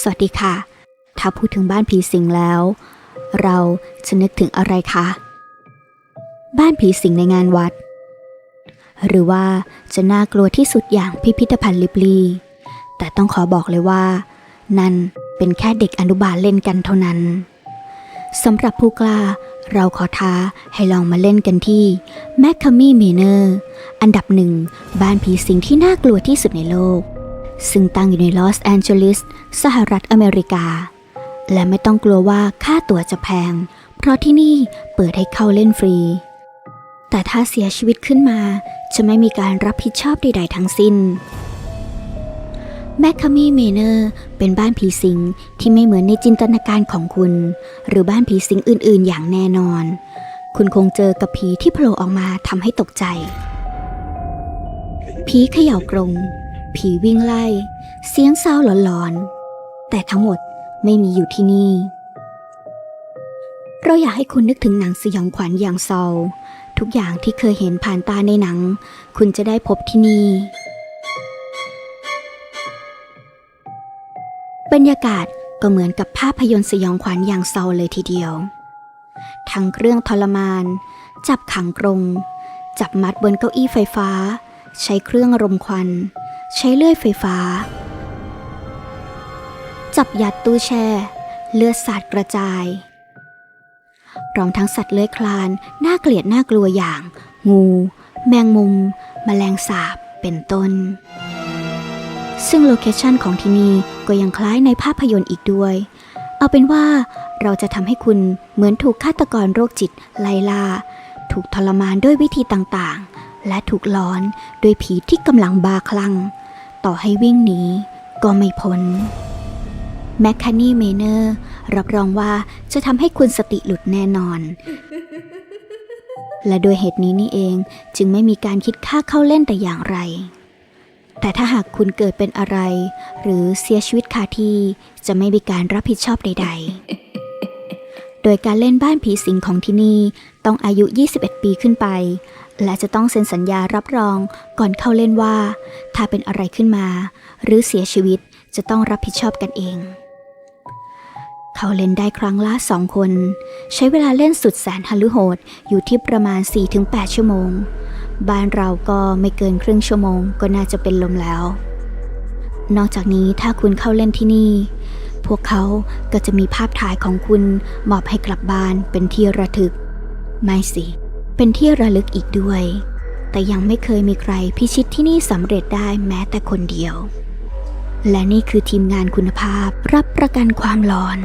สวัสดีค่ะ ถ้าพูดถึงบ้านผีสิงแล้ว เราจะนึกถึงอะไรคะ บ้านผีสิงในงานวัด หรือว่าจะน่ากลัวที่สุดอย่างพิพิธภัณฑ์ลิบลี แต่ต้องขอบอกเลยว่า นั่นเป็นแค่เด็กอนุบาลเล่นกันเท่านั้นสำหรับผู้กล้าเราขอท้าให้ลองมาเล่นกันที่แมคคามี่เมเนอร์ อันดับหนึ่ง บ้านผีสิงที่น่ากลัวที่สุดในโลก ซึ่งตั้งอยู่ในลอสแอนเจลิส สหรัฐอเมริกา และไม่ต้องกลัวว่าค่าตั๋วจะแพง เพราะที่นี่เปิดให้เข้าเล่นฟรี แต่ถ้าเสียชีวิตขึ้นมา จะไม่มีการรับผิดชอบใดๆทั้งสิ้นแมคคามี่เมเนอร์เป็นบ้านผีสิงที่ไม่เหมือนในจินตนาการของคุณ หรือบ้านผีสิงอื่น ๆ อย่างแน่นอน คุณคงเจอกับผีที่โผล่ออกมาทำให้ตกใจ ผีเขย่ากรง ผีวิ่งไล่ เสียงเศร้าหลอนๆ แต่ทั้งหมดไม่มีอยู่ที่นี่ เราอยากให้คุณนึกถึงหนังสยองขวัญอย่างซอลทุกอย่างที่เคยเห็นผ่านตาในหนัง คุณจะได้พบที่นี่ บรรยากาศก็เหมือนกับภาพยนตร์สยองขวัญอย่างซอลเลยทีเดียว ทั้งเครื่องทรมาน จับขังกรง จับมัดบนเก้าอี้ไฟฟ้า ใช้เครื่องรมควัน ใช้เลื่อยไฟฟ้า จับยัดตู้แช่ เลือดสาดกระจายรอมทั้งสัตว์เลื้อยคลานน่าเกลียดน่ากลัวอย่าง งู แมงมุมแมลงสาบเป็นต้น ซึ่งโลเคชันของที่นี่ก็ยังคล้ายในภาพยนตร์อีกด้วย เอาเป็นว่าเราจะทำให้คุณเหมือนถูกฆาตกรโรคจิตไล่ล่า ถูกทรมานด้วยวิธีต่างๆ และถูกล้อนด้วยผีที่กำลังบาคลั่ง ต่อให้วิ่งหนีก็ไม่พ้นแมคคานี่เมเนอร์รับรองว่าจะทำให้คุณสติหลุดแน่นอน และโดยเหตุนี้นี่เองจึงไม่มีการคิดค่าเข้าเล่นแต่อย่างไร แต่ถ้าหากคุณเกิดเป็นอะไร หรือเสียชีวิตคาที่จะไม่มีการรับผิดชอบใด ๆ โดยการเล่นบ้านผีสิงของที่นี่ต้องอายุ 21 ปีขึ้นไป และจะต้องเซ็นสัญญารับรองก่อนเข้าเล่นว่า ถ้าเป็นอะไรขึ้นมา หรือเสียชีวิตจะต้องรับผิดชอบกันเอง เขาเล่นได้ครั้งละสองคน ใช้เวลาเล่นสุดแสนฮัลุโหดอยู่ที่ประมาณ 4-8 ชั่วโมง บ้านเราก็ไม่เกินครึ่งชั่วโมงก็น่าจะเป็นลมแล้ว นอกจากนี้ถ้าคุณเข้าเล่นที่นี่ พวกเขาก็จะมีภาพถ่ายของคุณมอบให้กลับบ้านเป็นที่ระทึก ไม่สิ เป็นที่ระลึกอีกด้วย แต่ยังไม่เคยมีใครพิชิตที่นี่สำเร็จได้แม้แต่คนเดียว และนี่คือทีมงานคุณภาพรับประกันความหลอน